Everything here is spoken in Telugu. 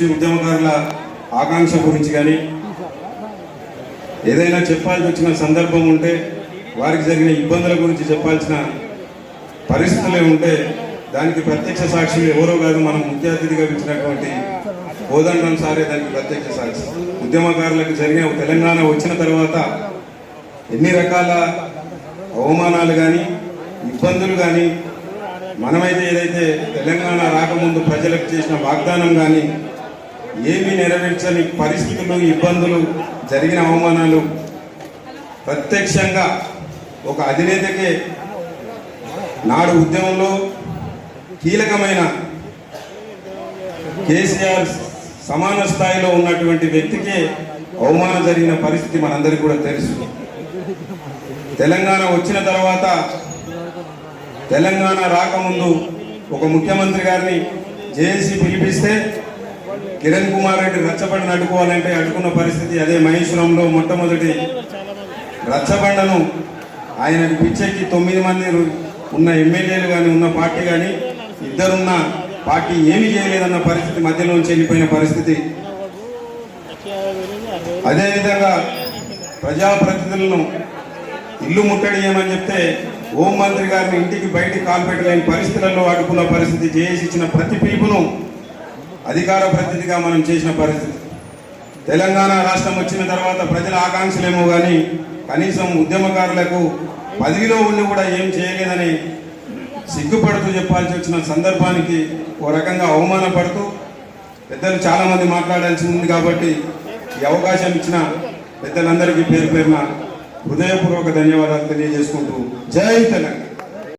గురించి ఉద్యమకారుల ఆకాంక్ష గురించి కానీ ఏదైనా చెప్పాల్సి వచ్చిన సందర్భం ఉంటే వారికి జరిగిన ఇబ్బందుల గురించి చెప్పాల్సిన పరిస్థితులే ఉంటే దానికి ప్రత్యక్ష సాక్షి ఎవరో కాదు మనం ముఖ్య అతిథిగా ఇచ్చినటువంటి కోదండం సారే దానికి ప్రత్యక్ష సాక్షి. ఉద్యమకారులకు జరిగిన తెలంగాణ వచ్చిన తర్వాత ఎన్ని రకాల అవమానాలు కానీ ఇబ్బందులు కానీ మనమైతే ఏదైతే తెలంగాణ రాకముందు ప్రజలకు చేసిన వాగ్దానం కానీ ఏమీ నెరవేర్చని పరిస్థితులు ఇబ్బందులు జరిగిన అవమానాలు. ప్రత్యక్షంగా ఒక అధినేతకే నాడు ఉద్యమంలో కీలకమైన కేసీఆర్ సమాన స్థాయిలో ఉన్నటువంటి వ్యక్తికే అవమానం జరిగిన పరిస్థితి మనందరికీ కూడా తెలుసు. తెలంగాణ వచ్చిన తర్వాత తెలంగాణ రాకముందు ఒక ముఖ్యమంత్రి గారిని జేఏసీ పిలిపిస్తే కిరణ్ కుమార్ రెడ్డి రచ్చబండను అడ్డుకోవాలంటే అడ్డుకున్న పరిస్థితి అదే మహేశ్వరంలో మొట్టమొదటి. రచ్చబండను ఆయనకు పిచ్చెక్కి తొమ్మిది మంది ఉన్న ఎమ్మెల్యేలు కానీ ఉన్న పార్టీ కానీ ఇద్దరున్న పార్టీ ఏమీ చేయలేదన్న పరిస్థితి మధ్యలోంచి వెళ్ళిపోయిన పరిస్థితి. అదేవిధంగా ప్రజాప్రతినిధులను ఇల్లు ముట్టడి చేయమని చెప్తే హోం మంత్రి గారిని ఇంటికి బయటికి కాలు పెట్టలేని పరిస్థితులలో అడ్డుకున్న పరిస్థితి. చేసి ఇచ్చిన ప్రతి పిలుపును అధికార ప్రతినిధిగా మనం చేసిన పరిస్థితి. తెలంగాణ రాష్ట్రం వచ్చిన తర్వాత ప్రజల ఆకాంక్షలేమో కానీ కనీసం ఉద్యమకారులకు పదవిలో ఉండి కూడా ఏం చేయలేదని సిగ్గుపడుతూ చెప్పాల్సి వచ్చిన సందర్భానికి ఓ రకంగా అవమానపడుతూ పెద్దలు చాలామంది మాట్లాడాల్సి ఉంది కాబట్టి ఈ అవకాశం ఇచ్చిన పెద్దలందరికీ పేరు పేరున హృదయపూర్వక ధన్యవాదాలు తెలియజేసుకుంటూ జై తెలంగాణ.